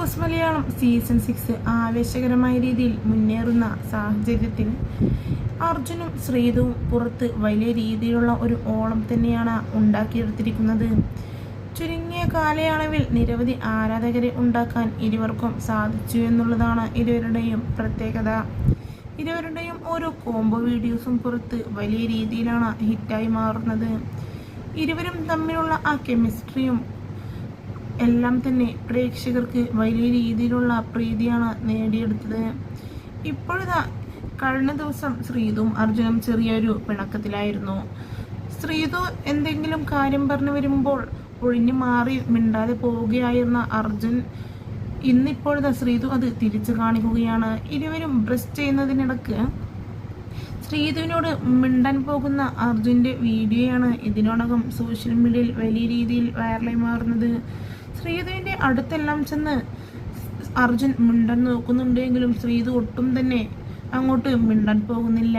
Boss Malayalam season six ആവേശകരമായ രീതിയിൽ മുന്നേറുന്ന സാഹചര്യത്തിൽ അർജുനും ശ്രീതുവും പുറത്ത് വലിയ രീതിയിലുള്ള ഒരു ഓളം തന്നെയാണ് ഉണ്ടാക്കിയെടുത്തിരിക്കുന്നത്. ചുരുങ്ങിയ കാലയളവിൽ നിരവധി ആരാധകരെ ഉണ്ടാക്കാൻ ഇരുവർക്കും സാധിച്ചു എന്നുള്ളതാണ് ഇരുവരുടെയും പ്രത്യേകത. ഇരുവരുടെയും ഓരോ കോംബോ വീഡിയോസും പുറത്ത് വലിയ രീതിയിലാണ് ഹിറ്റായി മാറുന്നത്. ഇരുവരും തമ്മിലുള്ള ആ കെമിസ്ട്രിയും എല്ലാം തന്നെ പ്രേക്ഷകർക്ക് വലിയ രീതിയിലുള്ള പ്രീതിയാണ് നേടിയെടുത്തത്. ഇപ്പോഴിതാ കഴിഞ്ഞ ദിവസം ശ്രീതും അർജുനും ചെറിയൊരു പിണക്കത്തിലായിരുന്നു. ശ്രീതു എന്തെങ്കിലും കാര്യം പറഞ്ഞു വരുമ്പോൾ ഒഴിഞ്ഞു മാറി മിണ്ടാതെ പോവുകയായിരുന്ന അർജുൻ ഇന്നിപ്പോഴത്തെ ശ്രീതു അത് തിരിച്ചു കാണിക്കുകയാണ്. ഇരുവരും ബ്രഷ് ചെയ്യുന്നതിനിടക്ക് ശ്രീതുവിനോട് മിണ്ടാൻ പോകുന്ന അർജുന്റെ വീഡിയോയാണ് ഇതിനോടകം സോഷ്യൽ മീഡിയയിൽ വലിയ രീതിയിൽ വൈറലായി മാറുന്നത്. ശ്രീധുവിന്റെ അടുത്തെല്ലാം ചെന്ന് അർജുൻ മിണ്ടാൻ നോക്കുന്നുണ്ടെങ്കിലും ശ്രീധു ഒട്ടും തന്നെ അങ്ങോട്ട് മിണ്ടാൻ പോകുന്നില്ല.